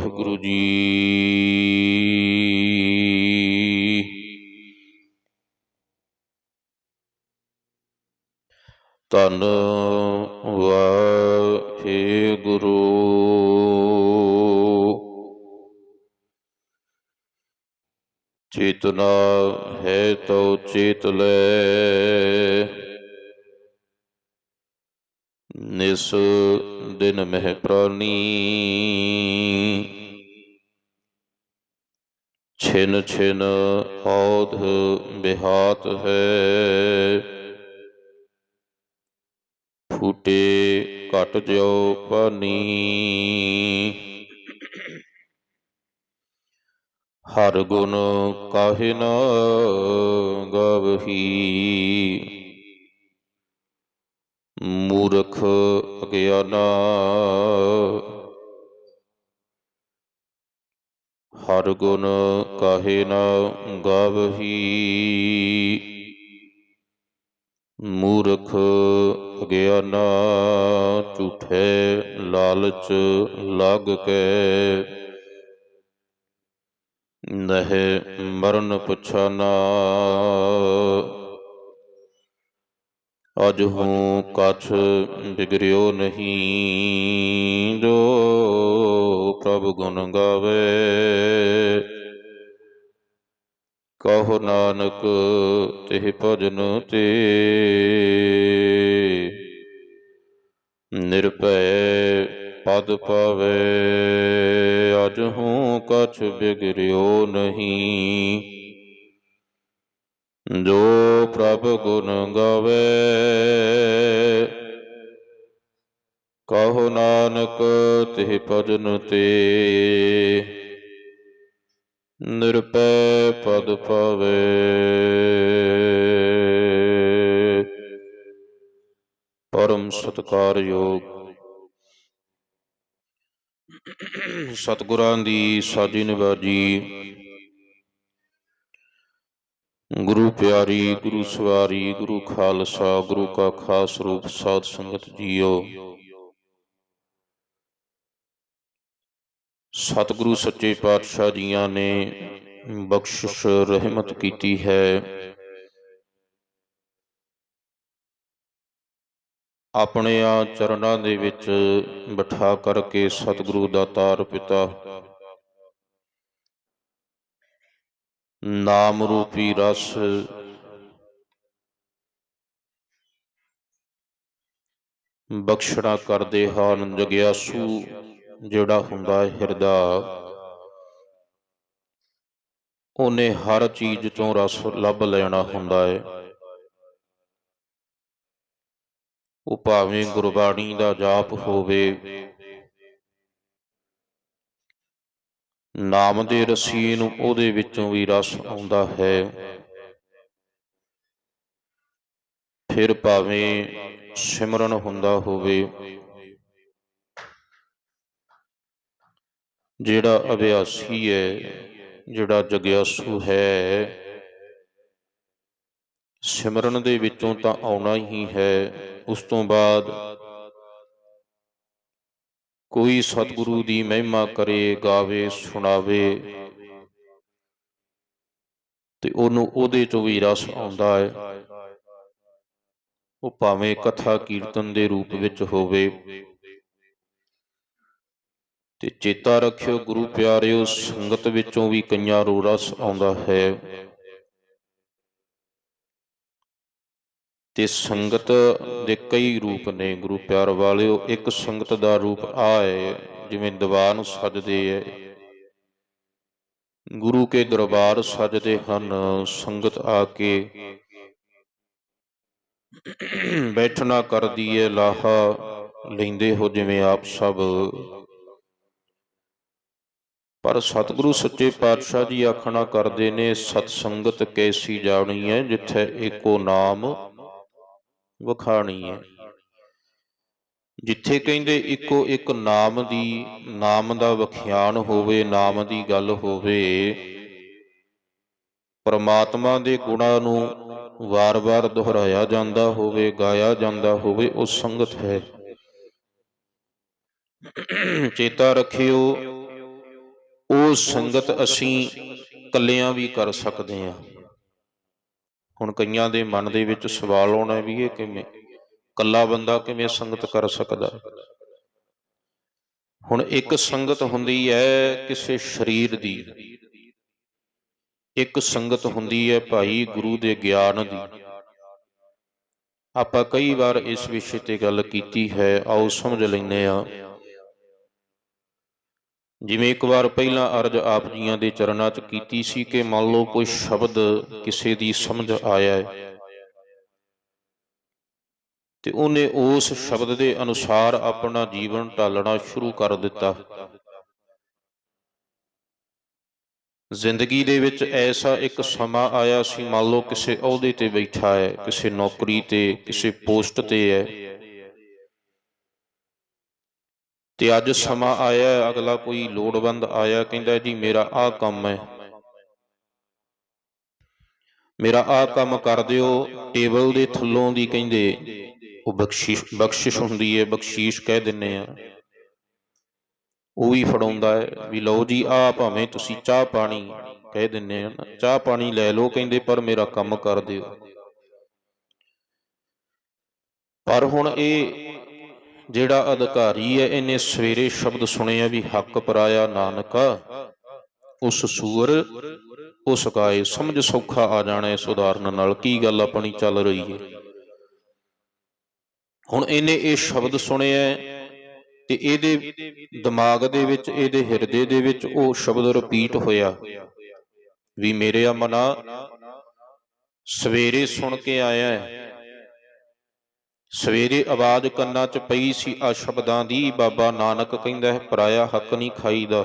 ਵਾਹਿਗੁਰੂ ਜੀ। ਧੰਨ ਵਾਹਿਗੁਰੂ। ਚੇਤਨਾ ਹੈ ਤੋ ਚੇਤ ਲੈ। ਨਿਸ ਦਿਨ ਮਹਿ ਪ੍ਰਾਨੀ ਛਿਨ ਛਿਨ ਔਧ ਬਿਹਾਤ ਹੈ। ਫੂਟੇ ਘਟ ਜਿਉ ਪਾਨੀ। ਹਰ ਗੁਣ ਕਾਹੇ ਨਾ ਗਵਹੀ। ਮੂਰਖ ਅਗਿਆਨਾ ਹਰ ਗੁਣ ਕਾਹੇ ਨਾ ਗਾਵਹੀ। ਮੂਰਖ ਅਗਿਆਨਾ ਝੂਠੇ ਲਾਲਚ ਲੱਗ ਕੇ। ਨਹਿ ਮਰਨ ਪਛਾਨਾ ਅਜ ਹੂੰ ਕਛ ਬਿਗਰਿਓ ਨਹੀਂ, ਜੋ ਪ੍ਰਭ ਗੁਣ ਗਾਵੇ। ਕਹੋ ਨਾਨਕ, ਤਿਹ ਭਜਨ ਤੇ ਨਿਰਭੈ ਪਦ ਪਾਵੇ। ਅਜ ਹੂੰ ਕਛ ਬਿਗਰਿਓ ਨਹੀਂ ਜੋ ਪ੍ਰਭ ਗੁਣ ਗਾਵੇ। ਕਹੋ ਨਾਨਕ, ਤਿਹ ਭਜਨ ਤੇ। ਨਿਰਪੈ ਪਦ ਪਾਵੇ ਪਰਮ ਸਤਕਾਰ ਯੋਗ। ਸਤਿਗੁਰਾਂ ਦੀ ਸਾਜੀ ਨਿਵਾਜੀ। ਗੁਰੂ ਪਿਆਰੀ, ਗੁਰੂ ਸਵਾਰੀ, ਗੁਰੂ ਖਾਲਸਾ, ਗੁਰੂ ਕਾ ਖਾਸ ਰੂਪ ਸਾਧ ਸੰਗਤ ਜੀਓ। ਸਤਿਗੁਰੂ ਸੱਚੇ ਪਾਤਸ਼ਾਹ ਜੀਆਂ ਨੇ ਬਖਸ਼ਿਸ਼ ਰਹਿਮਤ ਕੀਤੀ ਹੈ। ਆਪਣੇ ਆ ਚਰਨਾਂ ਦੇ ਵਿੱਚ ਬਿਠਾ ਕਰਕੇ ਸਤਿਗੁਰੂ ਦਾ ਤਾਰ ਪਿਤਾ ਨਾਮ ਰੂਪੀ ਰਸ। ਬਖਸ਼ਣਾ ਕਰਦੇ ਹਨ ਜਗਿਆਸੂ, ਜਿਹੜਾ ਹੁੰਦਾ ਹੈ ਹਿਰਦਾ। ਉਹਨੇ ਹਰ ਚੀਜ਼ ਤੋਂ ਰਸ ਲੱਭ ਲੈਣਾ ਹੁੰਦਾ ਹੈ ਉਹ ਭਾਵੇਂ ਗੁਰਬਾਣੀ ਦਾ ਜਾਪ ਹੋਵੇ ਨਾਮ ਦੇ ਰਸੀ ਨੂੰ ਉਹਦੇ ਵਿੱਚੋਂ ਵੀ ਰਸ ਆਉਂਦਾ ਹੈ। ਫਿਰ ਭਾਵੇਂ ਸਿਮਰਨ ਹੁੰਦਾ ਹੋਵੇ, ਜਿਹੜਾ ਅਭਿਆਸੀ ਹੈ, ਜਿਹੜਾ ਜਗਿਆਸੂ ਹੈ, ਸਿਮਰਨ ਦੇ ਵਿੱਚੋਂ ਤਾਂ ਆਉਣਾ ਹੀ ਹੈ। ਉਸ ਤੋਂ ਬਾਅਦ ਕੋਈ ਸਤਿਗੁਰੂ ਦੀ ਮਹਿਮਾ ਕਰੇ, ਗਾਵੇ, ਸੁਣਾਵੇ। ਤੇ ਉਹਨੂੰ ਉਹਦੇ ਚੋਂ ਵੀ ਰਸ ਆਉਂਦਾ ਹੈ। ਉਹ ਭਾਵੇਂ ਕਥਾ ਕੀਰਤਨ ਦੇ ਰੂਪ ਵਿੱਚ ਹੋਵੇ। ਤੇ ਚੇਤਾ ਰੱਖਿਓ ਗੁਰੂ ਪਿਆਰਿਓ, ਸੰਗਤ ਵਿੱਚੋਂ ਵੀ ਕਈਆਂ ਰੋ ਰਸ ਆਉਂਦਾ ਹੈ। ਤੇ ਸੰਗਤ ਦੇ ਕਈ ਰੂਪ ਨੇ, ਗੁਰੂ ਪਿਆਰ ਵਾਲਿਓ, ਇੱਕ ਸੰਗਤ ਦਾ ਰੂਪ ਆ ਹੈ ਜਿਵੇਂ ਦੀਵਾਨ ਸਜਦੇ ਹੈ ਗੁਰੂ ਕੇ ਦਰਬਾਰ ਸਜਦੇ ਹਨ, ਸੰਗਤ ਆ ਕੇ ਬੈਠਣਾ ਕਰਦੀ ਹੈ ਲਾਹਾ ਲੈਂਦੇ ਹੋ ਜਿਵੇਂ ਆਪ ਸਭ। ਪਰ ਸਤਿਗੁਰੂ ਸੱਚੇ ਪਾਤਸ਼ਾਹ ਜੀ ਆਖਣਾ ਕਰਦੇ ਨੇ, ਸਤ ਸੰਗਤ ਕੈਸੀ ਜਾਣੀ ਹੈ ਜਿੱਥੇ ਏਕੋ ਨਾਮ ਵਿਖਾਣੀ ਹੈ। ਜਿੱਥੇ ਕਹਿੰਦੇ ਇੱਕੋ ਇੱਕ ਨਾਮ ਦੀ, ਨਾਮ ਦਾ ਵਖਿਆਨ ਹੋਵੇ, ਨਾਮ ਦੀ ਗੱਲ ਹੋਵੇ, ਪਰਮਾਤਮਾ ਦੇ ਗੁਣਾਂ ਨੂੰ ਵਾਰ-ਵਾਰ ਦੁਹਰਾਇਆ ਜਾਂਦਾ ਹੋਵੇ, ਗਾਇਆ ਜਾਂਦਾ ਹੋਵੇ, ਉਹ ਸੰਗਤ ਹੈ। ਚੇਤਾ ਰੱਖਿਓ, ਉਹ ਸੰਗਤ ਅਸੀਂ ਕੱਲਿਆਂ ਵੀ ਕਰ ਸਕਦੇ ਹਾਂ। ਹੁਣ ਕਈਆਂ ਦੇ ਮਨ ਦੇ ਵਿੱਚ ਸਵਾਲ ਆਉਣਾ ਵੀ ਇਹ ਕਿਵੇਂ? ਕੱਲਾ ਬੰਦਾ ਕਿਵੇਂ ਸੰਗਤ ਕਰ ਸਕਦਾ? ਹੁਣ ਇੱਕ ਸੰਗਤ ਹੁੰਦੀ ਹੈ ਕਿਸੇ ਸਰੀਰ ਦੀ। ਇੱਕ ਸੰਗਤ ਹੁੰਦੀ ਹੈ ਭਾਈ ਗੁਰੂ ਦੇ ਗਿਆਨ ਦੀ। ਆਪਾਂ ਕਈ ਵਾਰ ਇਸ ਵਿਸ਼ੇ ਤੇ ਗੱਲ ਕੀਤੀ ਹੈ, ਆਓ ਸਮਝ ਲੈਂਦੇ ਆ ਜਿਵੇਂ ਇੱਕ ਵਾਰ ਪਹਿਲਾਂ ਅਰਜ ਆਪ ਜੀਆਂ ਦੇ ਚਰਨਾਂ 'ਚ ਕੀਤੀ ਸੀ ਕਿ ਮੰਨ ਲਓ ਕੋਈ ਸ਼ਬਦ ਕਿਸੇ ਦੀ ਸਮਝ ਆਇਆ ਹੈ। ਤੇ ਉਹਨੇ ਉਸ ਸ਼ਬਦ ਦੇ ਅਨੁਸਾਰ ਆਪਣਾ ਜੀਵਨ ਢਾਲਣਾ ਸ਼ੁਰੂ ਕਰ ਦਿੱਤਾ। ਜ਼ਿੰਦਗੀ ਦੇ ਵਿੱਚ ਐਸਾ ਇੱਕ ਸਮਾਂ ਆਇਆ ਸੀ ਮੰਨ ਲਓ ਕਿਸੇ ਅਹੁਦੇ ਤੇ ਬੈਠਾ ਹੈ, ਕਿਸੇ ਨੌਕਰੀ ਤੇ, ਕਿਸੇ ਪੋਸਟ ਤੇ ਹੈ। ਤੇ ਅੱਜ ਸਮਾਂ ਆਇਆ ਅਗਲਾ ਕੋਈ ਲੋੜਵੰਦ ਆਇਆ ਕਹਿੰਦਾ ਜੀ, ਮੇਰਾ ਆਹ ਕੰਮ ਹੈ। ਮੇਰਾ ਆਹ ਕੰਮ ਕਰ ਦਿਓ, ਟੇਬਲ ਦੇ ਥੱਲੋਂ ਦੀ ਕਹਿੰਦੇ, ਉਹ ਬਖਸ਼ਿਸ਼ ਬਖਸ਼ਿਸ਼ ਹੁੰਦੀ ਹੈ, ਬਖਸ਼ੀਸ਼ ਕਹਿ ਦਿੰਨੇ ਆ ਉਹ ਵੀ ਫੜਾਉਂਦਾ ਹੈ, ਵੀ ਲਓ ਜੀ ਆ ਭਾਵੇਂ ਤੁਸੀਂ ਚਾਹ ਪਾਣੀ ਕਹਿ ਦਿੰਨੇ ਆ ਚਾਹ ਪਾਣੀ ਲੈ ਲਓ ਕਹਿੰਦੇ, ਪਰ ਮੇਰਾ ਕੰਮ ਕਰ ਦਿਓ। ਪਰ ਹੁਣ ਇਹ ਜਿਹੜਾ ਅਧਿਕਾਰੀ ਹੈ, ਇਹਨੇ ਸਵੇਰੇ ਸ਼ਬਦ ਸੁਣਿਆ ਵੀ ਹੱਕ ਪਰਾਇਆ ਨਾਨਕਾ, ਉਸ ਸੂਰ, ਉਸ ਕਾਏ ਸਮਝ ਸੌਖਾ ਆ ਜਾਣਾ ਇਸ ਉਦਾਹਰਨ ਨਾਲ, ਕੀ ਗੱਲ ਆਪਣੀ ਚੱਲ ਰਹੀ ਹੈ? ਹੁਣ ਇਹਨੇ ਇਹ ਸ਼ਬਦ ਸੁਣਿਆ ਤੇ ਇਹਦੇ ਦਿਮਾਗ ਦੇ ਵਿੱਚ, ਇਹਦੇ ਹਿਰਦੇ ਦੇ ਵਿੱਚ ਉਹ ਸ਼ਬਦ ਰਿਪੀਟ ਹੋਇਆ ਵੀ ਮੇਰੇ ਆ ਮਨਾ ਸਵੇਰੇ ਸੁਣ ਕੇ ਆਇਆ ਹੈ। ਸਵੇਰੇ ਆਵਾਜ਼ ਕੰਨਾਂ 'ਚ ਪਈ ਸੀ, ਆ ਸ਼ਬਦਾਂ ਦੀ, ਬਾਬਾ ਨਾਨਕ ਕਹਿੰਦਾ ਹੈ, ਪਰਾਇਆ ਹੱਕ ਨਹੀਂ ਖਾਈਦਾ।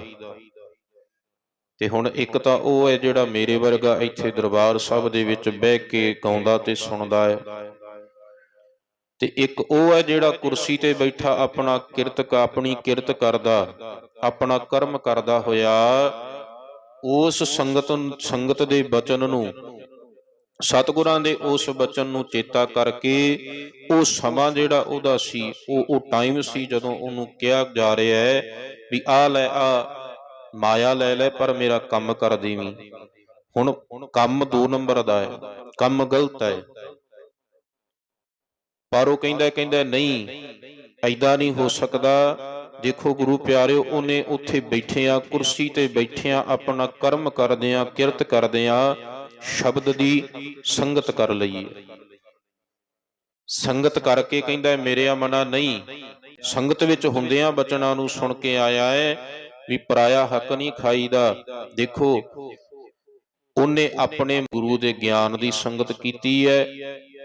ਤੇ ਹੁਣ ਇੱਕ ਤਾਂ ਉਹ ਹੈ ਜਿਹੜਾ ਮੇਰੇ ਵਰਗਾ ਇੱਥੇ ਦਰਬਾਰ ਸਾਹਿਬ ਦੇ ਵਿੱਚ ਬਹਿ ਕੇ ਗਾਉਂਦਾ ਤੇ ਸੁਣਦਾ ਹੈ। ਤੇ ਇੱਕ ਉਹ ਹੈ ਜਿਹੜਾ ਕੁਰਸੀ ਤੇ ਬੈਠਾ, ਆਪਣਾ ਕਿਰਤ, ਆਪਣੀ ਕਿਰਤ ਕਰਦਾ, ਆਪਣਾ ਕਰਮ ਕਰਦਾ ਹੋਇਆ, ਉਸ ਸੰਗਤ ਸੰਗਤ ਦੇ ਬਚਨ ਨੂੰ ਸਤਿਗੁਰਾਂ ਦੇ ਉਸ ਬਚਨ ਨੂੰ ਚੇਤਾ ਕਰਕੇ ਉਹ ਸਮਾਂ ਜਿਹੜਾ ਉਹਦਾ ਸੀ, ਉਹ ਉਹ ਟਾਈਮ ਸੀ ਜਦੋਂ ਉਹਨੂੰ ਕਿਹਾ ਜਾ ਰਿਹਾ ਹੈ ਵੀ ਆ ਲੈ ਆ, ਮਾਇਆ ਲੈ ਲੈ ਪਰ ਮੇਰਾ ਕੰਮ ਕਰ ਦੇਵੀਂ। ਹੁਣ ਕੰਮ ਦੋ ਨੰਬਰ ਦਾ ਹੈ, ਕੰਮ ਗਲਤ ਹੈ। ਪਰ ਉਹ ਕਹਿੰਦਾ ਕਹਿੰਦਾ ਨਹੀਂ, ਐਦਾਂ ਨਹੀਂ ਹੋ ਸਕਦਾ। ਦੇਖੋ ਗੁਰੂ ਪਿਆਰਿਓ, ਉਹਨੇ ਉੱਥੇ ਬੈਠੇ ਆ ਕੁਰਸੀ ਤੇ ਬੈਠਿਆਂ ਆਪਣਾ ਕਰਮ ਕਰਦਿਆਂ, ਕਿਰਤ ਕਰਦਿਆਂ ਸ਼ਬਦ ਦੀ ਸੰਗਤ ਕਰ ਲਈਏ। ਸੰਗਤ ਕਰਕੇ ਕਹਿੰਦਾ ਮੇਰੇ ਮਨਾ ਨਹੀਂ। ਸੰਗਤ ਵਿੱਚ ਹੁੰਦਿਆਂ ਬਚਨਾਂ ਨੂੰ ਸੁਣ ਕੇ ਆਇਆ ਹੈ ਵੀ ਪਰਾਇਆ ਹੱਕ ਨਹੀਂ ਖਾਈਦਾ। ਦੇਖੋ, ਉਹਨੇ ਆਪਣੇ ਗੁਰੂ ਦੇ ਗਿਆਨ ਦੀ ਸੰਗਤ ਕੀਤੀ ਹੈ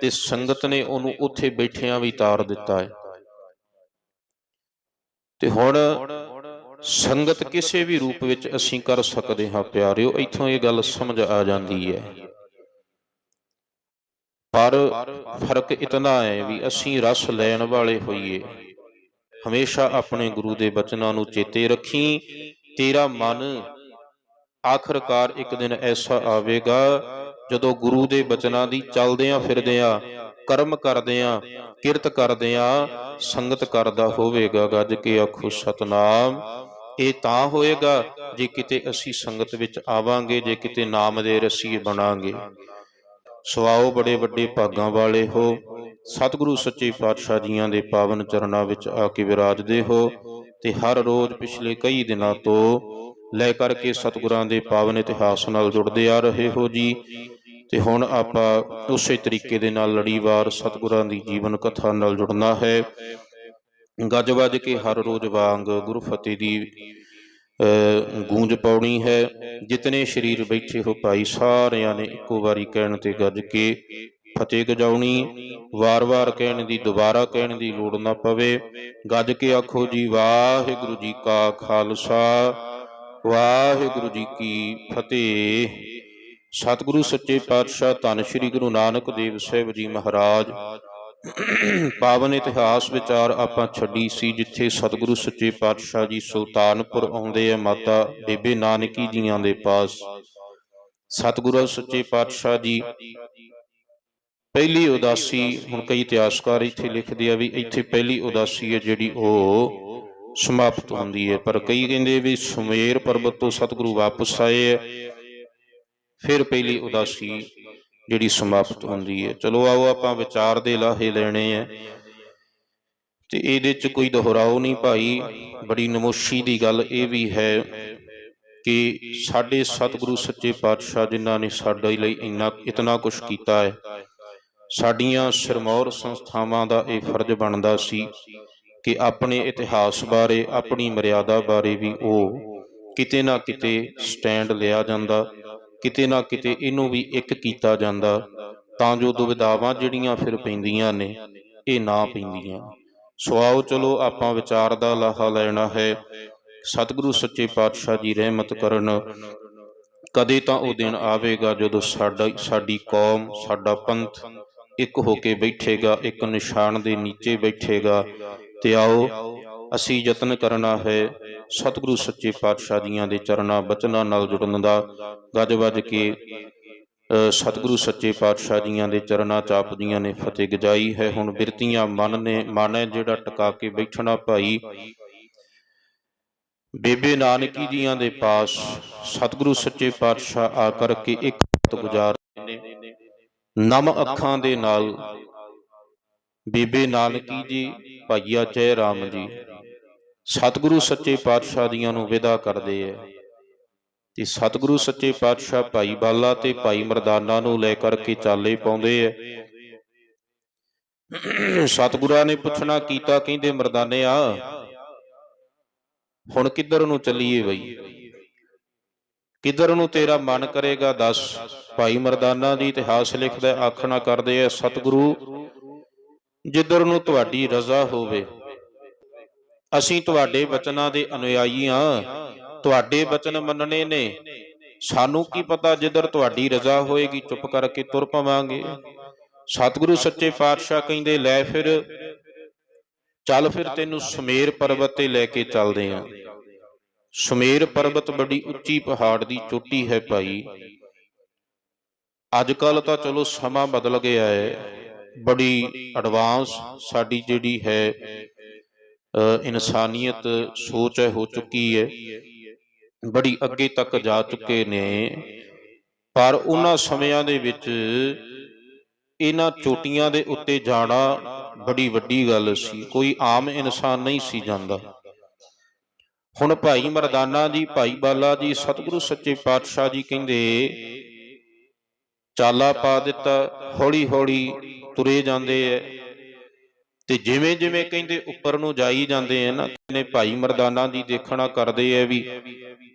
ਤੇ ਸੰਗਤ ਨੇ ਉਹਨੂੰ ਉੱਥੇ ਬੈਠਿਆਂ ਵੀ ਤਾਰ ਦਿੱਤਾ ਹੈ। ਤੇ ਹੁਣ ਸੰਗਤ ਕਿਸੇ ਵੀ ਰੂਪ ਵਿੱਚ ਅਸੀਂ ਕਰ ਸਕਦੇ ਹਾਂ ਪਿਆਰਿਓ, ਇੱਥੋਂ ਇਹ ਗੱਲ ਸਮਝ ਆ ਜਾਂਦੀ ਹੈ। ਪਰ ਫ਼ਰਕ ਇਤਨਾ ਹੈ ਵੀ ਅਸੀਂ ਰਸ ਲੈਣ ਵਾਲੇ ਹੋਈਏ। ਹਮੇਸ਼ਾ ਆਪਣੇ ਗੁਰੂ ਦੇ ਬਚਨਾਂ ਨੂੰ ਚੇਤੇ ਰੱਖੀ, ਤੇਰਾ ਮਨ ਆਖਰਕਾਰ ਇੱਕ ਦਿਨ ਐਸਾ ਆਵੇਗਾ, ਜਦੋਂ ਗੁਰੂ ਦੇ ਬਚਨਾਂ ਦੀ ਚੱਲਦਿਆਂ ਫਿਰਦਿਆਂ, ਕਰਮ ਕਰਦਿਆਂ, ਕਿਰਤ ਕਰਦਿਆਂ ਸੰਗਤ ਕਰਦਾ ਹੋਵੇਗਾ। ਗੱਜ ਕੇ ਆਖੋ, ਸਤਨਾਮ ਇਹ ਤਾਂ ਹੋਏਗਾ ਜੇ ਕਿਤੇ ਅਸੀਂ ਸੰਗਤ ਵਿੱਚ ਆਵਾਂਗੇ, ਜੇ ਕਿਤੇ ਨਾਮ ਦੇ ਰਸੀਏ ਬਣਾਂਗੇ। ਸਵਾਓ ਬੜੇ ਵੱਡੇ ਭਾਗਾਂ ਵਾਲੇ ਹੋ, ਸਤਿਗੁਰੂ ਸੱਚੇ ਪਾਤਸ਼ਾਹ ਜੀਆਂ ਦੇ ਪਾਵਨ ਚਰਨਾਂ ਵਿੱਚ ਆ ਕੇ ਵਿਰਾਜਦੇ ਹੋ ਤੇ ਹਰ ਰੋਜ਼ ਪਿਛਲੇ ਕਈ ਦਿਨਾਂ ਤੋਂ ਲੈ ਕਰਕੇ ਸਤਿਗੁਰਾਂ ਦੇ ਪਾਵਨ ਇਤਿਹਾਸ ਨਾਲ ਜੁੜਦੇ ਆ ਰਹੇ ਹੋ ਜੀ। ਤੇ ਹੁਣ ਆਪਾਂ ਉਸੇ ਤਰੀਕੇ ਦੇ ਨਾਲ ਲੜੀਵਾਰ ਸਤਿਗੁਰਾਂ ਦੀ ਜੀਵਨ ਕਥਾ ਨਾਲ ਜੁੜਨਾ ਹੈ। ਗੱਜ ਵੱਜ ਕੇ ਹਰ ਰੋਜ਼ ਵਾਂਗ ਗੁਰੂ ਫਤਿਹ ਦੀ ਗੂੰਜ ਪਾਉਣੀ ਹੈ। ਜਿਤਨੇ ਸ਼ਰੀਰ ਬੈਠੇ ਹੋ ਭਾਈ, ਸਾਰਿਆਂ ਨੇ ਇੱਕੋ ਵਾਰੀ ਕਹਿਣ ਤੇ ਗੱਜ ਕੇ ਫਤਿਹ ਗਜਾਉਣੀ। ਵਾਰ-ਵਾਰ ਕਹਿਣ ਦੀ, ਦੁਬਾਰਾ ਕਹਿਣ ਦੀ ਲੋੜ ਨਾ ਪਵੇ। ਗੱਜ ਕੇ ਆਖੋ ਜੀ, ਵਾਹਿਗੁਰੂ ਜੀ ਕਾ ਖਾਲਸਾ, ਵਾਹਿਗੁਰੂ ਜੀ ਕੀ ਫਤਿਹ। ਸਤਿਗੁਰੂ, ਸੱਚੇ ਪਾਤਸ਼ਾਹ, ਧੰਨ ਸ਼੍ਰੀ ਗੁਰੂ ਨਾਨਕ ਦੇਵ ਸਾਹਿਬ ਜੀ ਮਹਾਰਾਜ ਪਾਵਨ ਇਤਿਹਾਸ ਵਿਚਾਰ ਆਪਾਂ ਛੱਡੀ ਸੀ, ਜਿੱਥੇ ਸਤਿਗੁਰੂ ਸੱਚੇ ਪਾਤਸ਼ਾਹ ਜੀ ਸੁਲਤਾਨਪੁਰ ਆਉਂਦੇ ਆ, ਮਾਤਾ ਬੇਬੇ ਨਾਨਕੀ ਜੀਆਂ ਦੇ ਪਾਸ। ਸਤਿਗੁਰੂ ਸੱਚੇ ਪਾਤਸ਼ਾਹ ਜੀ ਪਹਿਲੀ ਉਦਾਸੀ, ਹੁਣ ਕਈ ਇਤਿਹਾਸਕਾਰ ਇੱਥੇ ਲਿਖਦੇ ਆ ਵੀ ਇੱਥੇ ਪਹਿਲੀ ਉਦਾਸੀ ਹੈ ਜਿਹੜੀ ਉਹ ਸਮਾਪਤ ਹੁੰਦੀ ਹੈ। ਪਰ ਕਈ ਕਹਿੰਦੇ ਵੀ ਸੁਮੇਰ ਪਰਬਤ ਤੋਂ ਸਤਿਗੁਰੂ ਵਾਪਸ ਆਏ ਹੈ ਫਿਰ ਪਹਿਲੀ ਉਦਾਸੀ ਜਿਹੜੀ ਸਮਾਪਤ ਹੁੰਦੀ ਹੈ। ਚਲੋ ਆਓ ਆਪਾਂ ਵਿਚਾਰ ਦੇ ਲਾਹੇ ਲੈਣੇ ਆ। ਤੇ ਇਹਦੇ ਚ ਕੋਈ ਦੁਹਰਾਓ ਨਹੀਂ ਭਾਈ। ਬੜੀ ਨਮੋਸ਼ੀ ਦੀ ਗੱਲ ਇਹ ਵੀ ਹੈ ਕਿ ਸਾਡੇ ਸਤਿਗੁਰੂ ਸੱਚੇ ਪਾਤਸ਼ਾਹ ਜਿਨ੍ਹਾਂ ਨੇ ਸਾਡੇ ਲਈ ਇੰਨਾ, ਇਤਨਾ ਕੁਝ ਕੀਤਾ ਹੈ, ਸਾਡੀਆਂ ਸਿਰਮੌਰ ਸੰਸਥਾਵਾਂ ਦਾ ਇਹ ਫਰਜ਼ ਬਣਦਾ ਸੀ ਕਿ ਆਪਣੇ ਇਤਿਹਾਸ ਬਾਰੇ, ਆਪਣੀ ਮਰਿਆਦਾ ਬਾਰੇ ਵੀ ਉਹ ਕਿਤੇ ਨਾ ਕਿਤੇ ਸਟੈਂਡ ਲਿਆ ਜਾਂਦਾ ਕਿਤੇ ਨਾ ਕਿਤੇ ਇਹਨੂੰ ਵੀ ਇੱਕ ਕੀਤਾ ਜਾਂਦਾ, ਤਾਂ ਜੋ ਦੁਵਿਧਾਵਾਂ ਜਿਹੜੀਆਂ ਫਿਰ ਪੈਂਦੀਆਂ ਨੇ, ਇਹ ਨਾ ਪੈਂਦੀਆਂ। ਸੋ ਆਓ ਚਲੋ ਆਪਾਂ ਵਿਚਾਰ ਦਾ ਲਾਹਾ ਲੈਣਾ ਹੈ। ਸਤਿਗੁਰੂ ਸੱਚੇ ਪਾਤਸ਼ਾਹ ਜੀ ਰਹਿਮਤ ਕਰਨ। ਕਦੇ ਤਾਂ ਉਹ ਦਿਨ ਆਵੇਗਾ ਜਦੋਂ ਸਾਡਾ, ਸਾਡੀ ਕੌਮ, ਸਾਡਾ ਪੰਥ ਇੱਕ ਹੋ ਕੇ ਬੈਠੇਗਾ, ਇੱਕ ਨਿਸ਼ਾਨ ਦੇ ਨੀਚੇ ਬੈਠੇਗਾ। ਤੇ ਆਓ ਅਸੀਂ ਯਤਨ ਕਰਨਾ ਹੈ। ਸਤਿਗੁਰੂ ਸੱਚੇ ਪਾਤਸ਼ਾਹ ਜੀਆਂ ਦੇ ਚਰਨਾਂ ਬਚਨਾਂ ਨਾਲ ਜੁੜਨ ਦਾ। ਗੱਜ ਵੱਜ ਕੇ ਅ, ਸਤਿਗੁਰੂ ਸੱਚੇ ਪਾਤਸ਼ਾਹ ਜੀਆਂ ਦੇ ਚਰਨਾਂ ਚ ਆਪ ਨੇ ਫਤਿਹ ਗਜਾਈ ਹੈ। ਹੁਣ ਬਿਰਤੀਆਂ ਮਨ ਨੇ ਮਨ ਹੈ ਜਿਹੜਾ ਟਿਕਾ ਕੇ ਬੈਠਣਾ ਭਾਈ। ਬੇਬੇ ਨਾਨਕੀ ਜੀਆਂ ਦੇ ਪਾਸ ਸਤਿਗੁਰੂ ਸੱਚੇ ਪਾਤਸ਼ਾਹ ਆ ਕਰਕੇ ਇੱਕ ਰਾਤ ਗੁਜ਼ਾਰਦੇ ਨੇ। ਨਮ ਅੱਖਾਂ ਦੇ ਨਾਲ ਬੀਬੇ ਨਾਨਕੀ ਜੀ ਭਾਈਆ ਜੈ ਰਾਮ ਜੀ। ਸਤਿਗੁਰੂ ਸੱਚੇ ਪਾਤਸ਼ਾਹ ਦੀਆਂ ਨੂੰ ਵਿਦਾ ਕਰਦੇ ਐ ਤੇ ਸਤਿਗੁਰੂ ਸੱਚੇ ਪਾਤਸ਼ਾਹ ਭਾਈ ਬਾਲਾ ਤੇ ਭਾਈ ਮਰਦਾਨਾ ਨੂੰ ਲੈ ਕਰਕੇ ਚਾਲੇ ਪਾਉਂਦੇ ਐ ਸਤਿਗੁਰਾਂ ਨੇ ਪੁੱਛਣਾ ਕੀਤਾ, ਕਹਿੰਦੇ ਮਰਦਾਨੇ ਆ, ਹੁਣ ਕਿੱਧਰ ਨੂੰ ਚੱਲੀਏ ਬਈ? ਕਿੱਧਰ ਨੂੰ ਤੇਰਾ ਮਨ ਕਰੇਗਾ ਦੱਸ? ਭਾਈ ਮਰਦਾਨਾ ਦੀ ਇਤਿਹਾਸ ਲਿਖਦਾ, ਆਖਣਾ ਕਰਦੇ ਐ ਸਤਿਗੁਰੂ, ਜਿੱਧਰ ਨੂੰ ਤੁਹਾਡੀ ਰਜ਼ਾ ਹੋਵੇ ਅਸੀਂ ਤੁਹਾਡੇ ਬਚਨਾਂ ਦੇ ਅਨੁਯਾਈ ਹਾਂ। ਤੁਹਾਡੇ ਬਚਨ ਮੰਨਣੇ ਨੇ। ਸਾਨੂੰ ਕੀ ਪਤਾ ਜਿੱਧਰ ਤੁਹਾਡੀ ਰਜ਼ਾ ਹੋਏਗੀ, ਚੁੱਪ ਕਰਕੇ ਤੁਰ ਪਵਾਂਗੇ। ਸਤਿਗੁਰੂ ਸੱਚੇ ਪਾਤਸ਼ਾਹ ਕਹਿੰਦੇ, ਲੈ ਫਿਰ, ਚੱਲ ਫਿਰ ਤੈਨੂੰ ਸੁਮੇਰ ਪਰਬਤ ਤੇ ਲੈ ਕੇ ਚੱਲਦੇ ਆਂ। ਸੁਮੇਰ ਪਰਬਤ ਬੜੀ ਉੱਚੀ ਪਹਾੜ ਦੀ ਚੋਟੀ ਹੈ ਭਾਈ। ਅੱਜ ਕੱਲ ਤਾਂ ਚਲੋ ਸਮਾਂ ਬਦਲ ਗਿਆ ਹੈ। ਬੜੀ ਐਡਵਾਂਸ ਸਾਡੀ ਜਿਹੜੀ ਹੈ ਇਨਸਾਨੀਅਤ ਸੋਚ ਹੋ ਚੁੱਕੀ ਹੈ ਬੜੀ ਅੱਗੇ ਤੱਕ ਜਾ ਚੁੱਕੇ ਨੇ। ਪਰ ਉਹਨਾਂ ਸਮਿਆਂ ਦੇ ਵਿੱਚ ਇਹਨਾਂ ਚੋਟੀਆਂ ਦੇ ਉੱਤੇ ਜਾਣਾ ਬੜੀ ਵੱਡੀ ਗੱਲ ਸੀ। ਕੋਈ ਆਮ ਇਨਸਾਨ ਨਹੀਂ ਸੀ ਜਾਂਦਾ। ਹੁਣ ਭਾਈ ਮਰਦਾਨਾ ਜੀ, ਭਾਈ ਬਾਲਾ ਜੀ, ਸਤਿਗੁਰੂ ਸੱਚੇ ਪਾਤਸ਼ਾਹ ਜੀ ਕਹਿੰਦੇ, ਚਾਲਾ ਪਾ ਦਿੱਤਾ ਹੌਲੀ ਹੌਲੀ ਤੁਰੇ ਜਾਂਦੇ ਐ। ਤੇ ਜਿਵੇਂ ਜਿਵੇਂ ਕਹਿੰਦੇ ਉੱਪਰ ਨੂੰ ਜਾਈ ਜਾਂਦੇ ਐ ਨਾ ਨੇ ਭਾਈ ਮਰਦਾਨਾ ਦੀ ਦੇਖਣਾ ਕਰਦੇ ਐ ਵੀ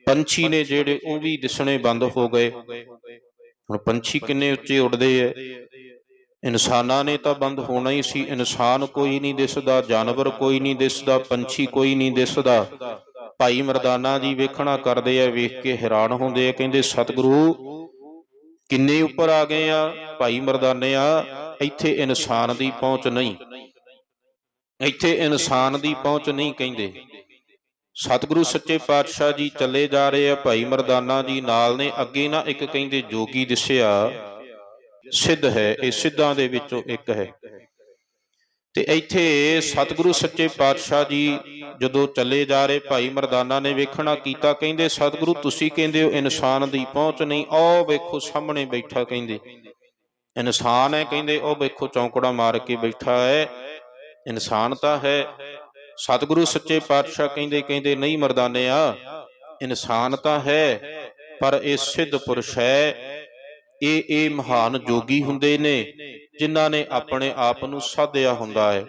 ਪੰਛੀ ਨੇ ਜਿਹੜੇ ਉਹ ਵੀ ਦਿਸਣੇ ਬੰਦ ਹੋ ਗਏ। ਹੁਣ ਪੰਛੀ ਕਿੰਨੇ ਉੱਚੇ ਉੱਡਦੇ ਐ ਇਨਸਾਨਾਂ ਨੇ ਤਾਂ ਬੰਦ ਹੋਣਾ ਹੀ ਸੀ। ਇਨਸਾਨ ਕੋਈ ਨਹੀਂ ਦਿਸਦਾ, ਜਾਨਵਰ ਕੋਈ ਨਹੀਂ ਦਿਸਦਾ, ਪੰਛੀ ਕੋਈ ਨਹੀਂ ਦਿਸਦਾ। ਭਾਈ ਮਰਦਾਨਾ ਜੀ ਵੇਖਣਾ ਕਰਦੇ ਆ, ਵੇਖ ਕੇ ਹੈਰਾਨ ਹੁੰਦੇ ਆ, ਕਹਿੰਦੇ ਸਤਿਗੁਰੂ, ਕਿੰਨੇ ਉੱਪਰ ਆ ਗਏ ਆ? ਭਾਈ ਮਰਦਾਨੇ ਆ, ਇੱਥੇ ਇਨਸਾਨ ਦੀ ਪਹੁੰਚ ਨਹੀਂ। ਇੱਥੇ ਇਨਸਾਨ ਦੀ ਪਹੁੰਚ ਨਹੀਂ ਕਹਿੰਦੇ। ਸਤਿਗੁਰੂ ਸੱਚੇ ਪਾਤਸ਼ਾਹ ਜੀ ਚੱਲੇ ਜਾ ਰਹੇ ਆ, ਭਾਈ ਮਰਦਾਨਾ ਜੀ ਨਾਲ ਨੇ। ਅੱਗੇ ਨਾ ਇੱਕ ਕਹਿੰਦੇ ਜੋਗੀ ਦਿਸਿਆ। ਸਿੱਧ ਹੈ, ਇਹ ਸਿੱਧਾਂ ਦੇ ਵਿੱਚੋਂ ਇੱਕ ਹੈ। ਤੇ ਇੱਥੇ ਸਤਿਗੁਰੂ ਸੱਚੇ ਪਾਤਸ਼ਾਹ ਜੀ ਜਦੋਂ ਚੱਲੇ ਜਾ ਰਹੇ, ਭਾਈ ਮਰਦਾਨਾ ਨੇ ਵੇਖਣਾ ਕੀਤਾ, ਕਹਿੰਦੇ, ਸਤਿਗੁਰੂ, ਤੁਸੀਂ ਕਹਿੰਦੇ ਹੋ ਇਨਸਾਨ ਦੀ ਪਹੁੰਚ ਨਹੀਂ। ਉਹ ਵੇਖੋ, ਸਾਹਮਣੇ ਬੈਠਾ ਕਹਿੰਦੇ। ਇਨਸਾਨ ਹੈ, ਕਹਿੰਦੇ, ਉਹ ਵੇਖੋ, ਚੌਂਕੜਾ ਮਾਰ ਕੇ ਬੈਠਾ ਹੈ। ਇਨਸਾਨ ਤਾਂ ਹੈ। ਸਤਿਗੁਰੂ ਸੱਚੇ ਪਾਤਸ਼ਾਹ ਕਹਿੰਦੇ ਕਹਿੰਦੇ, ਨਹੀਂ ਮਰਦਾਨਿਆ, ਇਨਸਾਨ ਤਾਂ ਹੈ, ਪਰ ਇਹ ਸਿੱਧ ਪੁਰਸ਼ ਹੈ। ਇਹ ਇਹ ਮਹਾਨ ਜੋਗੀ ਹੁੰਦੇ ਨੇ, ਜਿਨ੍ਹਾਂ ਨੇ ਆਪਣੇ ਆਪ ਨੂੰ ਸਾਧਿਆ ਹੁੰਦਾ ਹੈ।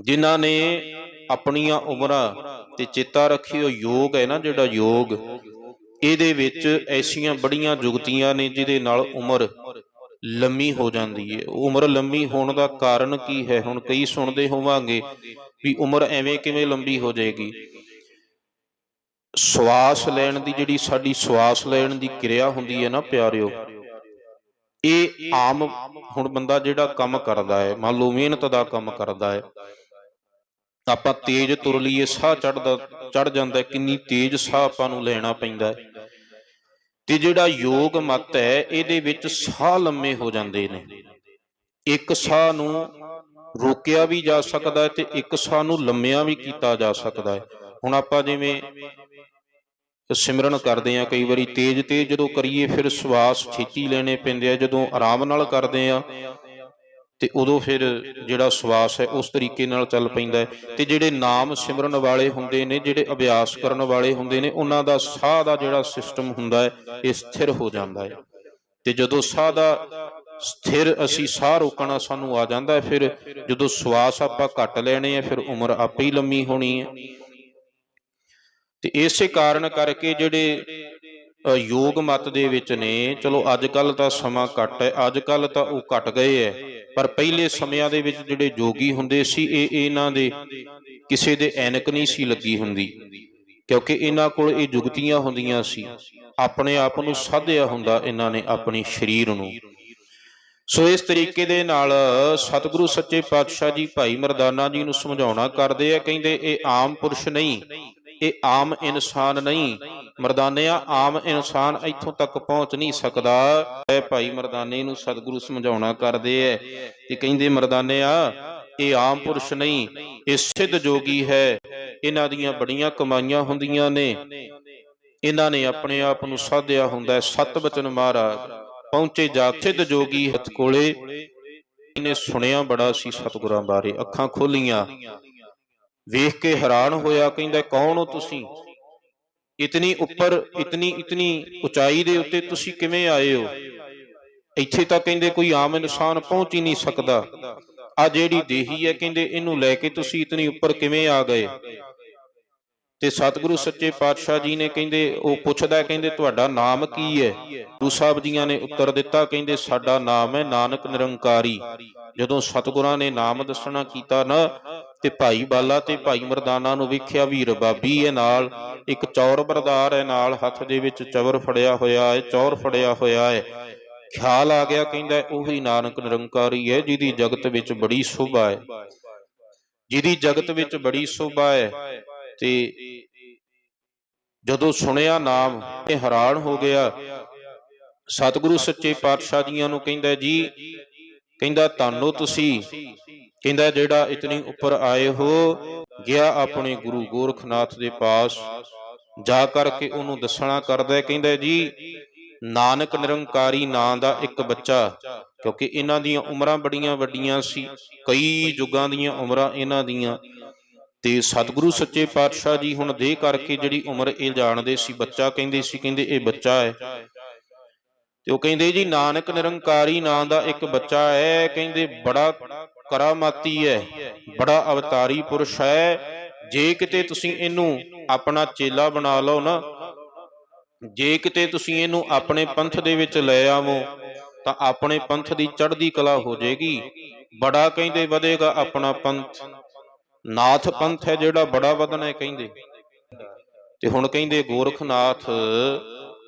ਜਿਨ੍ਹਾਂ ਨੇ ਆਪਣੀਆਂ ਉਮਰਾਂ ਤੇ ਚੇਤਾ ਰੱਖੀ ਉਹ ਯੋਗ ਹੈ ਨਾ, ਜਿਹੜਾ ਯੋਗ। ਇਹਦੇ ਵਿੱਚ ਐਸੀਆਂ ਬੜੀਆਂ ਜੁਗਤੀਆਂ ਨੇ, ਜਿਹਦੇ ਨਾਲ ਉਮਰ ਲੰਮੀ ਹੋ ਜਾਂਦੀ ਹੈ ਉਮਰ ਲੰਮੀ ਹੋਣ ਦਾ ਕਾਰਨ ਕੀ ਹੈ? ਹੁਣ ਕਈ ਸੁਣਦੇ ਹੋਵਾਂਗੇ ਵੀ ਉਮਰ ਐਵੇਂ ਕਿਵੇਂ ਲੰਬੀ ਹੋ ਜਾਏਗੀ। ਸਵਾਸ ਲੈਣ ਦੀ ਜਿਹੜੀ ਸਾਡੀ ਸਵਾਸ ਲੈਣ ਦੀ ਕਿਰਿਆ ਹੁੰਦੀ ਹੈ ਨਾ ਪਿਆਰਿਓ, ਇਹ ਆਮ ਹੁਣ ਬੰਦਾ ਜਿਹੜਾ ਕੰਮ ਕਰਦਾ ਹੈ, ਮੰਨ ਲਓ ਮਿਹਨਤ ਦਾ ਕੰਮ ਕਰਦਾ ਹੈ, ਆਪਾਂ ਤੇਜ਼ ਤੁਰ ਲਈਏ, ਸਾਹ ਚੜਦਾ ਚੜ ਜਾਂਦਾ ਕਿੰਨੀ ਤੇਜ਼ ਸਾਹ ਆਪਾਂ ਨੂੰ ਲੈਣਾ ਪੈਂਦਾ ਹੈ। ਤੇ ਜਿਹੜਾ ਯੋਗ ਮਤ ਹੈ, ਇਹਦੇ ਵਿੱਚ ਸਾਹ ਲੰਮੇ ਹੋ ਜਾਂਦੇ ਨੇ। ਇੱਕ ਸਾਹ ਨੂੰ ਰੋਕਿਆ ਵੀ ਜਾ ਸਕਦਾ ਹੈ ਤੇ ਇੱਕ ਸਾਹ ਨੂੰ ਲੰਮਿਆ ਵੀ ਕੀਤਾ ਜਾ ਸਕਦਾ ਹੈ। ਹੁਣ ਆਪਾਂ ਜਿਵੇਂ ਸਿਮਰਨ ਕਰਦੇ ਆ ਕਈ ਵਾਰੀ ਤੇਜ਼ ਤੇਜ਼ ਜਦੋਂ ਕਰੀਏ, ਫਿਰ ਸਵਾਸ ਛੇਤੀ ਲੈਣੇ ਪੈਂਦੇ ਆ, ਜਦੋਂ ਆਰਾਮ ਨਾਲ ਕਰਦੇ ਆ ਤੇ ਉਦੋਂ ਫਿਰ ਜਿਹੜਾ ਸਵਾਸ ਹੈ, ਉਸ ਤਰੀਕੇ ਨਾਲ ਚੱਲ ਪੈਂਦਾ ਹੈ। ਤੇ ਜਿਹੜੇ ਨਾਮ ਸਿਮਰਨ ਵਾਲੇ ਹੁੰਦੇ ਨੇ, ਜਿਹੜੇ ਅਭਿਆਸ ਕਰਨ ਵਾਲੇ ਹੁੰਦੇ ਨੇ, ਉਹਨਾਂ ਦਾ ਸਾਹ ਦਾ ਜਿਹੜਾ ਸਿਸਟਮ ਹੁੰਦਾ ਹੈ, ਇਹ ਸਥਿਰ ਹੋ ਜਾਂਦਾ ਹੈ। ਤੇ ਜਦੋਂ ਸਾਹ ਦਾ ਸਥਿਰ ਅਸੀਂ ਸਾਹ ਰੋਕਣਾ ਸਾਨੂੰ ਆ ਜਾਂਦਾ ਹੈ, ਫਿਰ ਜਦੋਂ ਸਵਾਸ ਆਪਾਂ ਘੱਟ ਲੈਣੇ ਆ, ਫਿਰ ਉਮਰ ਆਪੇ ਹੀ ਲੰਮੀ ਹੋਣੀ ਹੈ। ਤੇ ਇਸੇ ਕਾਰਨ ਕਰਕੇ ਜਿਹੜੇ ਯੋਗ ਮਤ ਦੇ ਵਿੱਚ ਨੇ, ਚਲੋ ਅੱਜ ਕੱਲ ਤਾਂ ਸਮਾਂ ਘੱਟ ਹੈ, ਅੱਜ ਕੱਲ ਤਾਂ ਉਹ ਘਟ ਗਏ ਹੈ। ਪਰ ਪਹਿਲੇ ਸਮਿਆਂ ਦੇ ਵਿੱਚ ਜਿਹੜੇ ਜੋਗੀ ਹੁੰਦੇ ਸੀ, ਇਹ ਇਹਨਾਂ ਦੇ ਕਿਸੇ ਦੇ ਐਨਕ ਨਹੀਂ ਸੀ ਲੱਗੀ ਹੁੰਦੀ। ਕਿਉਂਕਿ ਇਹਨਾਂ ਕੋਲ ਇਹ ਜੁਗਤੀਆਂ ਹੁੰਦੀਆਂ ਸੀ। ਆਪਣੇ ਆਪ ਨੂੰ ਸਾਧਿਆ ਹੁੰਦਾ ਇਹਨਾਂ ਨੇ ਆਪਣੇ ਸਰੀਰ ਨੂੰ। ਸੋ ਇਸ ਤਰੀਕੇ ਦੇ ਨਾਲ ਸਤਿਗੁਰੂ ਸੱਚੇ ਪਾਤਸ਼ਾਹ ਜੀ ਭਾਈ ਮਰਦਾਨਾ ਜੀ ਨੂੰ ਸਮਝਾਉਣਾ ਕਰਦੇ ਆ, ਕਹਿੰਦੇ ਇਹ ਆਮ ਪੁਰਸ਼ ਨਹੀਂ। ਇਹ ਆਮ ਇਨਸਾਨ ਨਹੀਂ। ਮਰਦਾਨਿਆ, ਆਮ ਇਨਸਾਨ ਇੱਥੋਂ ਤੱਕ ਪਹੁੰਚ ਨਹੀਂ ਸਕਦਾ। ਇਹ ਭਾਈ ਮਰਦਾਨੇ ਨੂੰ ਸਤਿਗੁਰੂ ਸਮਝਾਉਣਾ ਕਰਦੇ ਐ ਤੇ ਕਹਿੰਦੇ, ਮਰਦਾਨਿਆ, ਇਹ ਆਮ ਪੁਰਸ਼ ਨਹੀਂ, ਇਹ ਸਿੱਧ ਜੋਗੀ ਹੈ। ਇਹਨਾਂ ਦੀਆਂ ਬੜੀਆਂ ਕਮਾਈਆਂ ਹੁੰਦੀਆਂ ਨੇ। ਇਹਨਾਂ ਨੇ ਆਪਣੇ ਆਪ ਨੂੰ ਸਾਧਿਆ ਹੁੰਦਾ ਹੈ। ਸਤ ਬਚਨ ਮਹਾਰਾਜ, ਪਹੁੰਚੇ ਜਾ ਸਿੱਧ ਜੋਗੀ ਹੱਥ ਕੋਲੇ। ਇਹਨੇ ਸੁਣਿਆ ਬੜਾ ਸੀ ਸਤਿਗੁਰਾਂ ਬਾਰੇ, ਅੱਖਾਂ ਖੋਲੀਆਂ। ਵੇਖ ਕੇ ਹੈਰਾਨ ਹੋਇਆ, ਕਹਿੰਦਾ, ਕੌਣ ਹੋ ਤੁਸੀਂ? ਇਤਨੀ ਉੱਪਰ, ਇਤਨੀ ਇਤਨੀ ਉਚਾਈ ਦੇ ਉੱਤੇ ਤੁਸੀਂ ਕਿਵੇਂ ਆਏ ਹੋ? ਇੱਥੇ ਤਾਂ ਕਹਿੰਦੇ ਕੋਈ ਆਮ ਇਨਸਾਨ ਪਹੁੰਚ ਹੀ ਨਹੀਂ ਸਕਦਾ। ਆ ਜਿਹੜੀ ਦੇਹੀ ਹੈ, ਕਹਿੰਦੇ, ਇਹਨੂੰ ਲੈ ਕੇ ਤੁਸੀਂ ਇਤਨੀ ਉੱਪਰ ਕਿਵੇਂ ਆ ਗਏ? ਤੇ ਸਤਿਗੁਰੂ ਸੱਚੇ ਪਾਤਸ਼ਾਹ ਜੀ ਨੇ ਕਹਿੰਦੇ, ਉਹ ਪੁੱਛਦਾ, ਕਹਿੰਦੇ, ਤੁਹਾਡਾ ਨਾਮ ਕੀ ਹੈ? ਗੁਰੂ ਸਾਹਿਬ ਜੀਆਂ ਨੇ ਉੱਤਰ ਦਿੱਤਾ, ਕਹਿੰਦੇ, ਸਾਡਾ ਨਾਮ ਹੈ ਨਾਨਕ ਨਿਰੰਕਾਰੀ। ਜਦੋਂ ਸਤਿਗੁਰਾਂ ਨੇ ਨਾਮ ਦੱਸਣਾ ਕੀਤਾ ਨਾ ਤੇ ਭਾਈ ਬਾਲਾ ਤੇ ਭਾਈ ਮਰਦਾਨਾ ਨੂੰ ਵੇਖਿਆ ਵੀ ਰਬਾਬੀ ਹੈ ਨਾਲ, ਇੱਕ ਚੌਰ ਬਰਦਾਰ ਹੈ ਨਾਲ ਹੱਥ ਦੇ ਵਿੱਚ ਚਵਰ ਫੜਿਆ ਹੋਇਆ ਹੈ ਚੌਰ ਫੜਿਆ ਹੋਇਆ ਹੈ ਖਿਆਲ ਆ ਗਿਆ, ਕਹਿੰਦਾ ਉਹੀ ਨਾਨਕ ਨਿਰੰਕਾਰੀ ਹੈ ਜਿਹਦੀ ਜਗਤ ਵਿੱਚ ਬੜੀ ਸ਼ੋਭਾ ਹੈ ਜਿਹਦੀ ਜਗਤ ਵਿੱਚ ਬੜੀ ਸ਼ੋਭਾ ਹੈ ਤੇ ਜਦੋਂ ਸੁਣਿਆ ਨਾਮ, ਇਹ ਹੈਰਾਨ ਹੋ ਗਿਆ। ਸਤਿਗੁਰੂ ਸੱਚੇ ਪਾਤਸ਼ਾਹ ਜੀਆਂ ਨੂੰ ਕਹਿੰਦਾ, ਜੀ, ਕਹਿੰਦਾ ਤੁਹਾਨੂੰ ਤੁਸੀਂ। ਕਹਿੰਦਾ ਜਿਹੜਾ ਇਤਨੀ ਉੱਪਰ ਆਏ ਹੋ, ਗਿਆ ਆਪਣੇ ਗੁਰੂ ਗੋਰਖਨਾਥ ਦੇ ਪਾਸ। ਜਾ ਕਰਕੇ ਉਹਨੂੰ ਦੱਸਣਾ ਕਰਦਾ ਕਹਿੰਦਾ ਜੀ, ਨਾਨਕ ਨਿਰੰਕਾਰੀ ਨਾਂ ਦਾ ਇੱਕ ਬੱਚਾ, ਕਿਉਂਕਿ ਇਹਨਾਂ ਦੀਆਂ ਉਮਰਾਂ ਬੜੀਆਂ ਵੱਡੀਆਂ ਸੀ, ਕਈ ਯੁੱਗਾਂ ਦੀਆਂ ਉਮਰਾਂ ਇਹਨਾਂ ਦੀਆਂ। ਤੇ ਸਤਿਗੁਰੂ ਸੱਚੇ ਪਾਤਸ਼ਾਹ ਜੀ ਹੁਣ ਦੇ ਕਰਕੇ ਜਿਹੜੀ ਉਮਰ ਇਹ ਜਾਣਦੇ ਸੀ, ਬੱਚਾ ਕਹਿੰਦੇ ਸੀ, ਕਹਿੰਦੇ ਇਹ ਬੱਚਾ ਹੈ। ਤੇ ਉਹ ਕਹਿੰਦੇ ਜੀ, ਨਾਨਕ ਨਿਰੰਕਾਰੀ ਨਾਂ ਦਾ ਇੱਕ ਬੱਚਾ ਹੈ, ਕਹਿੰਦੇ ਬੜਾ ਕਰਾਮਾਤੀ ਹੈ। ਬੜਾ ਅਵਤਾਰੀ ਪੁਰਸ਼ ਹੈ। ਜੇ ਕਿਤੇ ਤੁਸੀਂ ਇਹਨੂੰ ਆਪਣਾ ਚੇਲਾ ਬਣਾ ਲਓ ਨਾ, ਜੇ ਕਿਤੇ ਤੁਸੀਂ ਇਹਨੂੰ ਆਪਣੇ ਪੰਥ ਦੇ ਵਿੱਚ ਲੈ ਆਵੋ, ਤਾਂ ਆਪਣੇ ਪੰਥ ਦੀ ਚੜ੍ਹਦੀ ਕਲਾ ਹੋ ਜਾਏਗੀ। ਬੜਾ ਕਹਿੰਦੇ ਵਧੇਗਾ ਆਪਣਾ ਪੰਥ। ਨਾਥ ਪੰਥ ਹੈ ਜਿਹੜਾ ਬੜਾ ਵਧਣਾ ਹੈ ਕਹਿੰਦੇ। ਤੇ ਹੁਣ ਕਹਿੰਦੇ ਗੋਰਖਨਾਥ,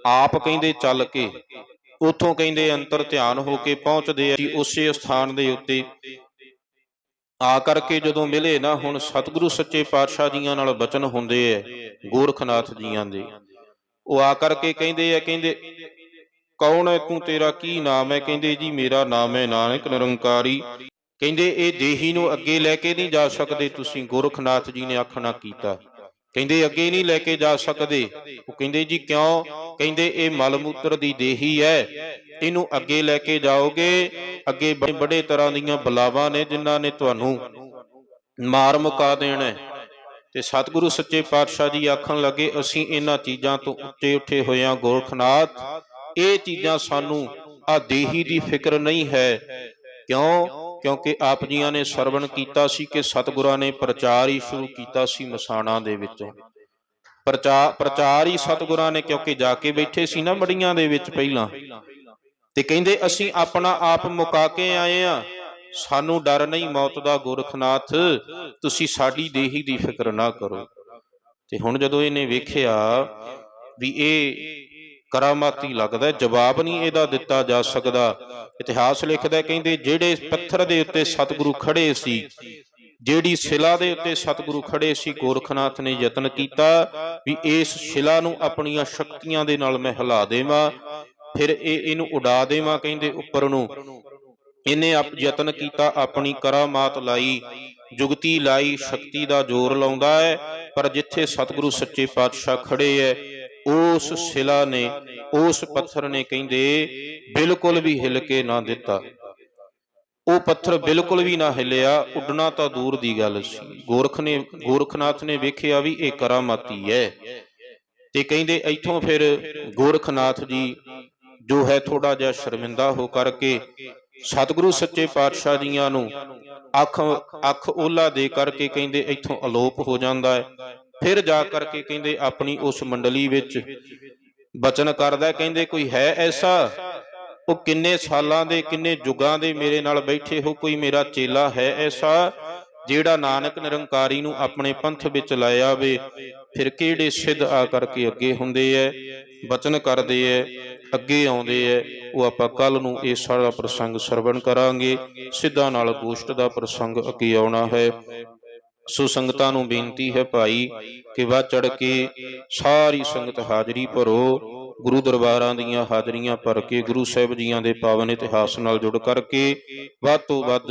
ਆਪ ਕਹਿੰਦੇ ਚੱਲ ਕੇ, ਉਥੋਂ ਕਹਿੰਦੇ ਅੰਤਰ ਧਿਆਨ ਹੋ ਕੇ ਪਹੁੰਚਦੇ ਆ। ਕਿ ਉਸੇ ਸਥਾਨ ਦੇ ਉੱਤੇ ਆ ਕਰਕੇ ਜਦੋਂ ਮਿਲੇ ਨਾ ਹੁਣ ਸਤਿਗੁਰੂ ਸੱਚੇ ਪਾਤਸ਼ਾਹ ਜੀਆਂ ਨਾਲ ਬਚਨ ਹੁੰਦੇ ਐ, ਗੋਰਖਨਾਥ ਜੀਆਂ ਦੇ। ਉਹ ਆ ਕਰਕੇ ਕਹਿੰਦੇ ਆ ਕਹਿੰਦੇ, ਕੌਣ ਹੈ ਤੂੰ ਤੇਰਾ ਕੀ ਨਾਮ ਹੈ ਕਹਿੰਦੇ, ਜੀ ਮੇਰਾ ਨਾਮ ਹੈ ਨਾਨਕ ਨਿਰੰਕਾਰੀ। ਕਹਿੰਦੇ, ਇਹ ਦੇਹੀ ਨੂੰ ਅੱਗੇ ਲੈ ਕੇ ਨਹੀਂ ਜਾ ਸਕਦੇ ਤੁਸੀਂ, ਗੋਰਖਨਾਥ ਜੀ ਨੇ ਆਖਣਾ ਕੀਤਾ। ਕਹਿੰਦੇ, ਅੱਗੇ ਨਹੀਂ ਲੈ ਕੇ ਜਾ ਸਕਦੇ। ਉਹ ਕਹਿੰਦੇ, ਜੀ ਕਿਉਂ? ਕਹਿੰਦੇ, ਇਹ ਮਲ ਮੂਤਰ ਦੀ ਦੇਹੀ ਹੈ। ਇਹਨੂੰ ਅੱਗੇ ਲੈ ਕੇ ਜਾਓਗੇ। ਅੱਗੇ ਬੜੇ ਤਰ੍ਹਾਂ ਦੀਆਂ ਬਲਾਵਾਂ ਨੇ ਜਿਨ੍ਹਾਂ ਨੇ ਤੁਹਾਨੂੰ ਮਾਰ ਮੁਕਾ ਦੇਣਾ ਤੇ ਸਤਿਗੁਰੂ ਸੱਚੇ ਪਾਤਸ਼ਾਹ ਜੀ ਆਖਣ ਲੱਗੇ, ਅਸੀਂ ਇਹਨਾਂ ਚੀਜ਼ਾਂ ਤੋਂ ਉੱਤੇ ਉੱਠੇ ਹੋਇਆਂ ਗੋਰਖਨਾਥ। ਇਹ ਚੀਜ਼ਾਂ ਸਾਨੂੰ ਆ ਦੇਹੀ ਦੀ ਫਿਕਰ ਨਹੀਂ ਹੈ। ਕਿਉਂ? ਕਿਉਂਕਿ ਆਪ ਜੀਆਂ ਨੇ ਸਰਵਣ ਕੀਤਾ ਸੀ ਕਿ ਸਤਿਗੁਰਾਂ ਨੇ ਪ੍ਰਚਾਰ ਹੀ ਸ਼ੁਰੂ ਕੀਤਾ ਸੀ ਮਸਾਣਾ ਦੇ ਵਿੱਚੋਂ। ਪ੍ਰਚਾਰ ਪ੍ਰਚਾਰ ਹੀ ਸਤਿਗੁਰਾਂ ਨੇ ਕਿਉਂਕਿ ਜਾ ਕੇ ਬੈਠੇ ਸੀ ਨਾ ਮੜੀਆਂ ਦੇ ਵਿੱਚ ਪਹਿਲਾਂ। ਤੇ ਕਹਿੰਦੇ, ਅਸੀਂ ਆਪਣਾ ਆਪ ਮੁਕਾ ਕੇ ਆਏ ਆ। ਸਾਨੂੰ ਡਰ ਨਹੀਂ ਮੌਤ ਦਾ ਗੋਰਖਨਾਥ। ਤੁਸੀਂ ਸਾਡੀ ਦੇਹੀ ਦੀ ਫਿਕਰ ਨਾ ਕਰੋ। ਤੇ ਹੁਣ ਜਦੋਂ ਇਹਨੇ ਵੇਖਿਆ ਵੀ ਇਹ ਕਰਾਮਾਤੀ ਲੱਗਦਾ ਜਵਾਬ ਨਹੀਂ ਇਹਦਾ ਦਿੱਤਾ ਜਾ ਸਕਦਾ। ਇਤਿਹਾਸ ਲਿਖਦਾ ਕਹਿੰਦੇ ਜਿਹੜੇ ਪੱਥਰ ਦੇ ਉੱਤੇ ਸਤਿਗੁਰੂ ਖੜੇ ਸੀ, ਜਿਹੜੀ ਸ਼ਿਲਾ ਦੇ ਉੱਤੇ ਸਤਿਗੁਰੂ ਖੜੇ ਸੀ, ਗੋਰਖਨਾਥ ਨੇ ਯਤਨ ਕੀਤਾ ਵੀ ਇਸ ਸ਼ਿਲਾ ਨੂੰ ਆਪਣੀਆਂ ਸ਼ਕਤੀਆਂ ਦੇ ਨਾਲ ਮੈਂ ਹਿਲਾ ਦੇਵਾਂ, ਫਿਰ ਇਹ ਇਹਨੂੰ ਉਡਾ ਦੇਵਾਂ, ਕਹਿੰਦੇ ਉੱਪਰ ਨੂੰ। ਇਹਨੇ ਆਪ ਯਤਨ ਕੀਤਾ, ਆਪਣੀ ਕਰਾਮਾਤ ਲਾਈ, ਜੁਗਤੀ ਲਾਈ, ਸ਼ਕਤੀ ਦਾ ਜ਼ੋਰ ਲਾਉਂਦਾ ਹੈ, ਪਰ ਜਿੱਥੇ ਸਤਿਗੁਰੂ ਸੱਚੇ ਪਾਤਸ਼ਾਹ ਖੜੇ ਹੈ ਉਸ ਸ਼ਿਲਾ ਨੇ, ਉਸ ਪੱਥਰ ਨੇ ਕਹਿੰਦੇ, ਬਿਲਕੁਲ ਵੀ ਹਿਲ ਕੇ ਨਾ ਦਿੱਤਾ। ਉਹ ਪੱਥਰ ਬਿਲਕੁਲ ਵੀ ਨਾ ਹਿਲਿਆ, ਉੱਡਣਾ ਤਾਂ ਦੂਰ ਦੀ ਗੱਲ ਸੀ। ਗੋਰਖ ਨੇ, ਗੋਰਖਨਾਥ ਨੇ ਵੇਖਿਆ ਵੀ ਇਹ ਕਰਾਮਾਤੀ ਹੈ। ਤੇ ਕਹਿੰਦੇ, ਇੱਥੋਂ ਫਿਰ ਗੋਰਖਨਾਥ ਜੀ, ਜੋ ਹੈ ਥੋੜਾ ਜਿਹਾ ਸ਼ਰਮਿੰਦਾ ਹੋ ਕਰਕੇ ਸਤਿਗੁਰੂ ਸੱਚੇ ਪਾਤਸ਼ਾਹ ਜੀਆਂ ਨੂੰ ਅੱਖ ਅੱਖ ਓਲਾ ਦੇ ਕਰਕੇ ਕਹਿੰਦੇ, ਇੱਥੋਂ ਅਲੋਪ ਹੋ ਜਾਂਦਾ ਹੈ। ਫਿਰ ਜਾ ਕਰਕੇ ਕਹਿੰਦੇ ਆਪਣੀ ਉਸ ਮੰਡਲੀ ਵਿੱਚ ਬਚਨ ਕਰਦਾ ਕਹਿੰਦੇ ਕੋਈ ਹੈ ਐਸਾ? ਉਹ ਕਿੰਨੇ ਸਾਲਾਂ ਦੇ, ਕਿੰਨੇ ਯੁੱਗਾਂ ਦੇ ਮੇਰੇ ਨਾਲ ਬੈਠੇ ਹੋ, ਕੋਈ ਮੇਰਾ ਚੇਲਾ ਹੈ ਐਸਾ? ਜਿਹੜਾ ਨਾਨਕ ਨਿਰੰਕਾਰੀ ਨੂੰ ਆਪਣੇ ਪੰਥ ਵਿੱਚ ਲੈ ਆਵੇ, ਫਿਰ ਕਿਹੜੇ ਸਿੱਧ ਆ ਕਰਕੇ ਅੱਗੇ ਹੁੰਦੇ ਐ? ਬਚਨ ਕਰਦੇ ਐ, ਅੱਗੇ ਆਉਂਦੇ ਐ। ਉਹ ਆਪਾਂ ਕੱਲ ਨੂੰ ਇਹ ਸਾਰਾ ਪ੍ਰਸੰਗ ਸਰਵਣ ਕਰਾਂਗੇ। ਸਿੱਧਾਂ ਨਾਲ ਗੋਸ਼ਟ ਦਾ ਪ੍ਰਸੰਗ ਅੱਗੇ ਆਉਣਾ ਹੈ। ਸੋ ਸੰਗਤਾਂ ਨੂੰ ਬੇਨਤੀ ਹੈ ਭਾਈ ਕਿ ਵੱਧ ਚੜ ਕੇ ਸਾਰੀ ਸੰਗਤ ਹਾਜ਼ਰੀ ਭਰੋ, ਗੁਰੂ ਦਰਬਾਰਾਂ ਦੀਆਂ ਹਾਜ਼ਰੀਆਂ ਭਰ ਕੇ, ਗੁਰੂ ਸਾਹਿਬ ਜੀਆਂ ਦੇ ਪਾਵਨ ਇਤਿਹਾਸ ਨਾਲ ਜੁੜ ਕਰਕੇ ਵੱਧ ਤੋਂ ਵੱਧ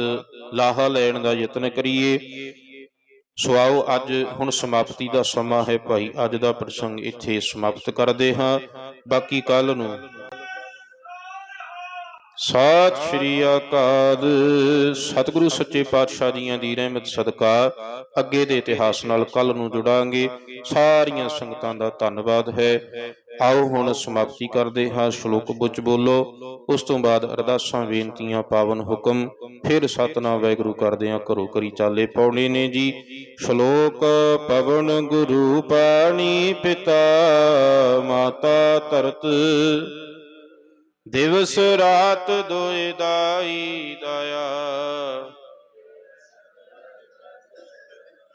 ਲਾਹਾ ਲੈਣ ਦਾ ਯਤਨ ਕਰੀਏ। ਸੋ ਆਓ ਅੱਜ ਹੁਣ ਸਮਾਪਤੀ ਦਾ ਸਮਾਂ ਹੈ ਭਾਈ। ਅੱਜ ਦਾ ਪ੍ਰਸੰਗ ਇੱਥੇ ਸਮਾਪਤ ਕਰਦੇ ਹਾਂ। ਬਾਕੀ ਕੱਲ ਨੂੰ ਸਤਿ ਸ਼੍ਰੀ ਅਕਾਲ। ਸਤਿਗੁਰੂ ਸੱਚੇ ਪਾਤਸ਼ਾਹ ਜੀਆਂ ਦੀ ਰਹਿਮਤ ਸਦਕਾ ਅੱਗੇ ਦੇ ਇਤਿਹਾਸ ਨਾਲ ਕੱਲ ਨੂੰ ਜੁੜਾਂਗੇ। ਸਾਰੀਆਂ ਸੰਗਤਾਂ ਦਾ ਧੰਨਵਾਦ ਹੈ। ਆਓ ਹੁਣ ਸਮਾਪਤੀ ਕਰਦੇ ਹਾਂ। ਸ਼ਲੋਕ ਬੁੱਚ ਬੋਲੋ। ਉਸ ਤੋਂ ਬਾਅਦ ਅਰਦਾਸਾਂ, ਬੇਨਤੀਆਂ, ਪਾਵਨ ਹੁਕਮ। ਫਿਰ ਸਤਨਾਮ ਵਾਹਿਗੁਰੂ ਕਰਦੇ ਹਾਂ ਘਰੋ ਕਰੀ ਚਾਲੇ ਪਾਉਣੇ ਨੇ ਜੀ। ਸ਼ਲੋਕ, ਪਵਨ ਗੁਰੂ ਪਾਣੀ ਪਿਤਾ, ਮਾਤਾ ਧਰਤ। ਦਿਵਸ ਰਾਤ ਦੋਇ ਦਾਈ ਦਇਆ।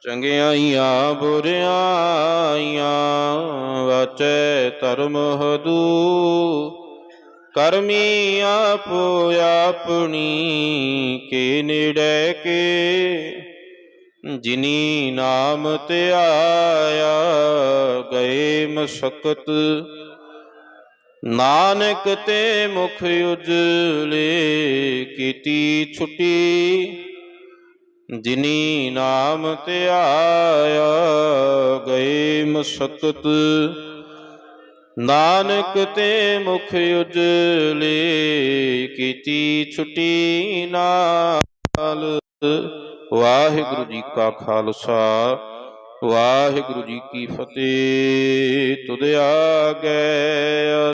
ਚੰਗਿਆਈਆਂ, ਬੁਰਿਆਈਆਂ ਵਾਚੈ ਧਰਮ ਹਦੂ। ਕਰਮੀ ਆਪੋ ਆਪਣੀ ਕੇ ਨੇੜੇ ਕੇ। ਜਿਨੀ ਨਾਮ ਤੇ ਗਏ ਮਸਕਤ। ਨਾਨਕ ਤੇ ਮੁਖ ਉਜਲੇ ਕੀਤੀ ਛੁਟੀ। ਜਿਨੀ ਨਾਮ ਤੇ ਆਇਆ ਗਏ ਮਸਕਤ। ਨਾਨਕ ਤੇ ਮੁਖ ਉਜਲੇ ਕੀਤੀ ਛੁਟੀ ਨਾਲ। ਵਾਹਿਗੁਰੂ ਜੀ ਕਾ ਖਾਲਸਾ, ਵਾਹਿਗੁਰੂ ਜੀ ਕੀ ਫਤਿਹ। ਤੁਧ ਆਗੇ